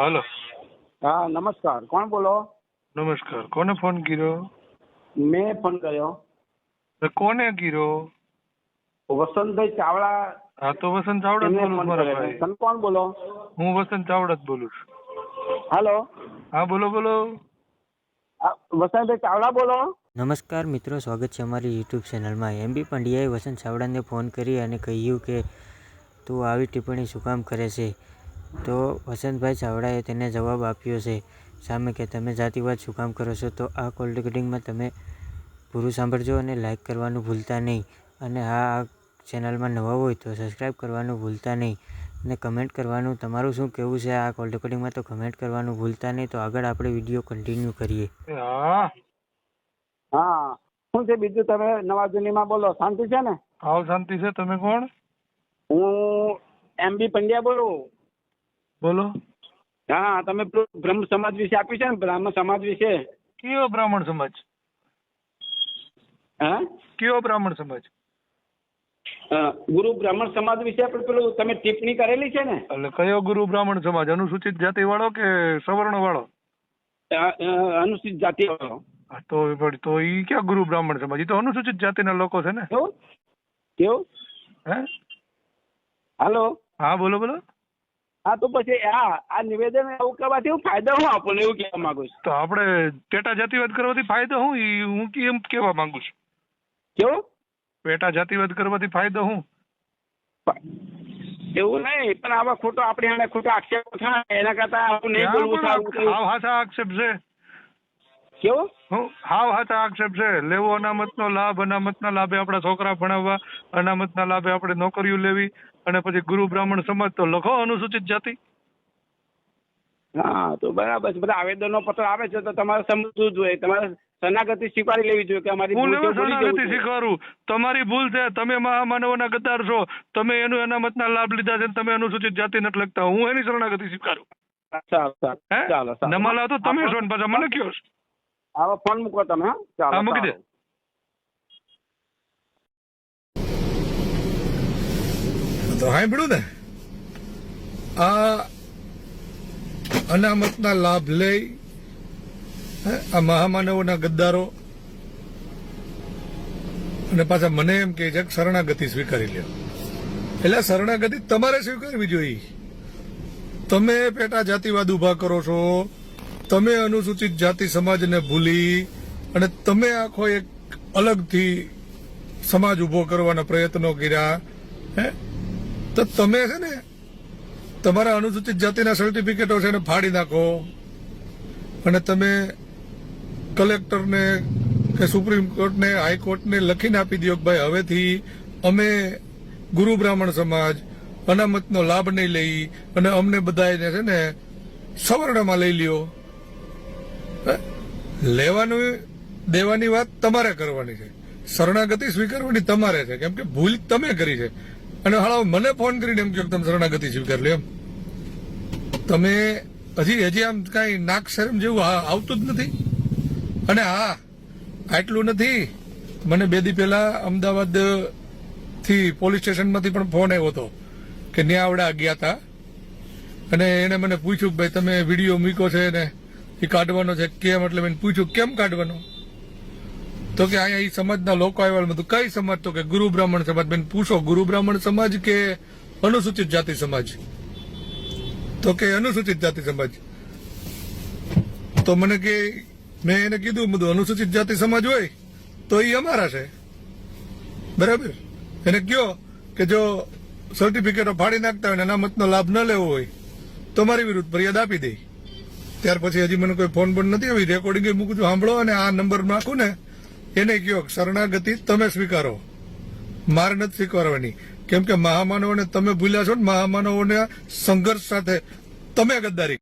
હાલો. હા નમસ્કાર. કોણ બોલો? નમસ્કાર. કોને ફોન કર્યો? મેં ફોન કર્યો. કોને કર્યો? વસંતભાઈ ચાવડા. હા તો વસંત ચાવડા બોલું મારા ભાઈ તમે કોણ બોલો? હું વસંત ચાવડા જ બોલું છું. હાલો. હા બોલો બોલો. વસંતભાઈ ચાવડા બોલો. નમસ્કાર મિત્રો સ્વાગત છે અમારી યુટ્યુબ ચેનલમાં. એમ બી પંડ્યાએ વસંત ચાવડાને ફોન કરી અને કહ્યું કે તું આવી ટિપ્પણી શું કામ કરે છે? તો વસંતભાઈ ચાવડાએ તેને જવાબ આપ્યો છે સામે કે તમે જાતિવાદ શું કામ કરો છો તો આ કોલ રેકોર્ડિંગમાં તમે પૂરું સાંભળજો અને લાઈક કરવાનું ભૂલતા નહીં. અને હા આ ચેનલમાં નવા હોય તો સબસ્ક્રાઈબ કરવાનું ભૂલતા નહીં. અને કમેન્ટ કરવાનું તમારું શું કહેવું છે? આ કોલ રેકોર્ડિંગમાં તો કમેન્ટ કરવાનું ભૂલતા નહીં તો આગળ આપણે વીડિયો કન્ટિન્યુ કરીએ. હા. હા. શું છે બીજું તમે નવા જૂનીમાં બોલો? શાંતિ છે ને? આવ શાંતિ છે. તમે કોણ? હું એમ બી પંડ્યા બોલું. બોલો. હા તમે બ્રહ્મ સમાજ વિશે આપ્યું છે ને બ્રાહ્મણ સમાજ વિશે. કયો બ્રાહ્મણ સમાજ? હા? કયો બ્રાહ્મણ સમાજ? ગુરુ બ્રાહ્મણ સમાજ વિશે આપણે પેલું તમે ટિપ્પણી કરેલી છે ને? એટલે કયો ગુરુ બ્રાહ્મણ સમાજ? અનુસૂચિત જાતિ વાળો કે સવર્ણ વાળો અનુસૂચિત જાતિ વાળો તો તો ઈ ક્યાં ગુરુ બ્રાહ્મણ સમાજ? ઈ તો અનુસૂચિત જાતિના લોકો છે ને. કેવું? કેવું? હે? હાલો? હા બોલો બોલો. હા તો પછી આ આ નિવેદન એવું કરવાથી હું ફાયદો હું આપણને એવું કહેવા માંગુ છું. તો આપણે પેટા જાતિવાદ કરવાથી ફાયદો હું? હું કે- એમ કહેવા માંગુ છું. કેવું? પેટા જાતિવાદ કરવાથી ફાયદો હું? એવું નહીં પણ આવા ખોટો આપણે આને ખોટો આક્ષેપ થાય એના કરતા આવું નહીં બોલવું સારું હા હા આક્ષેપ છે. કેવું? હું હાવ હાચા આક્ષેપ છે. લેવો અનામતનો લાભ અનામતના લાભે આપણા છોકરા ભણાવવા અનામતના લાભે આપણે નોકરીઓ લેવી અને પછી ગુરુ બ્રાહ્મણ સમાજ તો લખો અનુસૂચિત જાતિ. હા તો બરાબર બધા આવેદનો પત્ર આવે છે તો તમારે સમજવું જોઈએ. તમારે શરણાગતિ સ્વીકારી લેવી જોઈએ કે અમારી હું લેવા શરણાગતિ સ્વીકારું. તમારી ભૂલ છે તમે મહામાનવના ગદ્દાર છો. તમે એનું અનામતના લાભ લીધા છે તમે અનુસૂચિત જાતિ નથી લખતા હું. એની શરણાગતિ સ્વીકારું. સારું ચાલો નમાલા તો તમે છો ને પાછા. મને કયો છો? હવે ફોન મૂકો તમે હા. ચાલો મૂકી દે. તો સાંભળ્યું ને? આ અનામતના લાભ લઈ આ મહામાનવોના ગદ્દારો અને પાછા મને એમ કે છે કે શરણાગતિ સ્વીકારી લ્યો. એટલે શરણાગતિ તમારે સ્વીકારવી જોઈએ. તમે પેટા જાતિવાદ ઊભા કરો છો. તમે અનુસૂચિત જાતિ સમાજને ભૂલી અને તમે આખો એક અલગથી સમાજ ઊભો કરવાના પ્રયત્નો કર્યા, હે તો તમે છે ને તમારા અનુસૂચિત જાતિના સર્ટિફિકેટો છે એને ફાડી નાખો અને તમે કલેક્ટરને કે સુપ્રીમ કોર્ટને, હાઈકોર્ટને લખીને આપી દો કે ભાઈ હવેથી અમે ગુરુ બ્રાહ્મણ સમાજ અનામતનો લાભ નહીં લઈ અને અમને બધાને છે ને સવર્ણમાં લઈ લ્યો? લેવાનું દેવાની વાત તમારે કરવાની છે. શરણાગતિ સ્વીકારવાની તમારે છે. કેમ કે ભૂલ તમે કરી છે. અને હાળા મને ફોન કરીને એમ કહો કે તમે શરણાગતિ સ્વીકાર લો એમ. તમે હજી હજી આમ કાંઈ નાક શરમ જેવું આવતું જ નથી? અને હા, આટલું નથી. મને બે દી પહેલા અમદાવાદ, થી પોલીસ સ્ટેશનમાંથી પણ ફોન આવ્યો હતો કે ન્યાવડા ગયા હતા અને એને મને પૂછ્યું કે ભાઈ, તમે વીડિયો મૂક્યો છે ને? એ કાઢવાનો છે? કેમ? એટલે મેં પૂછ્યું, કેમ કાઢવાનો? તો કે અહીંયા એ સમાજના લોકો આવ્યા બધું કઈ સમાજ? તો કે, ગુરુ બ્રાહ્મણ સમાજ. બેન પૂછો, ગુરુ બ્રાહ્મણ સમાજ કે અનુસૂચિત જાતિ સમાજ? તો કે, અનુસૂચિત જાતિ સમાજ. તો મને કે, મેં એને કીધું બધું અનુસૂચિત જાતિ સમાજ હોય તો એ અમારા છે. બરાબર? એને કયો કે જો સર્ટિફિકેટો ફાડી નાખતા હોય અને અનામતનો લાભ ન લેવો હોય, તો મારી વિરુદ્ધ ફરિયાદ આપી દે. ત્યાર પછી હજી મને કોઈ ફોન પણ નથી આવી. રેકોર્ડિંગ મૂકું છું. સાંભળો અને આ નંબર નાખું ને, એને કયો શરણાગતિ તમે સ્વીકારો. મારે નથી સ્વીકારવાની. કેમ કે મહામાનવોને તમે ભૂલ્યા છો ને, મહામાનવોને સંઘર્ષ સાથે તમે ગદ્દારી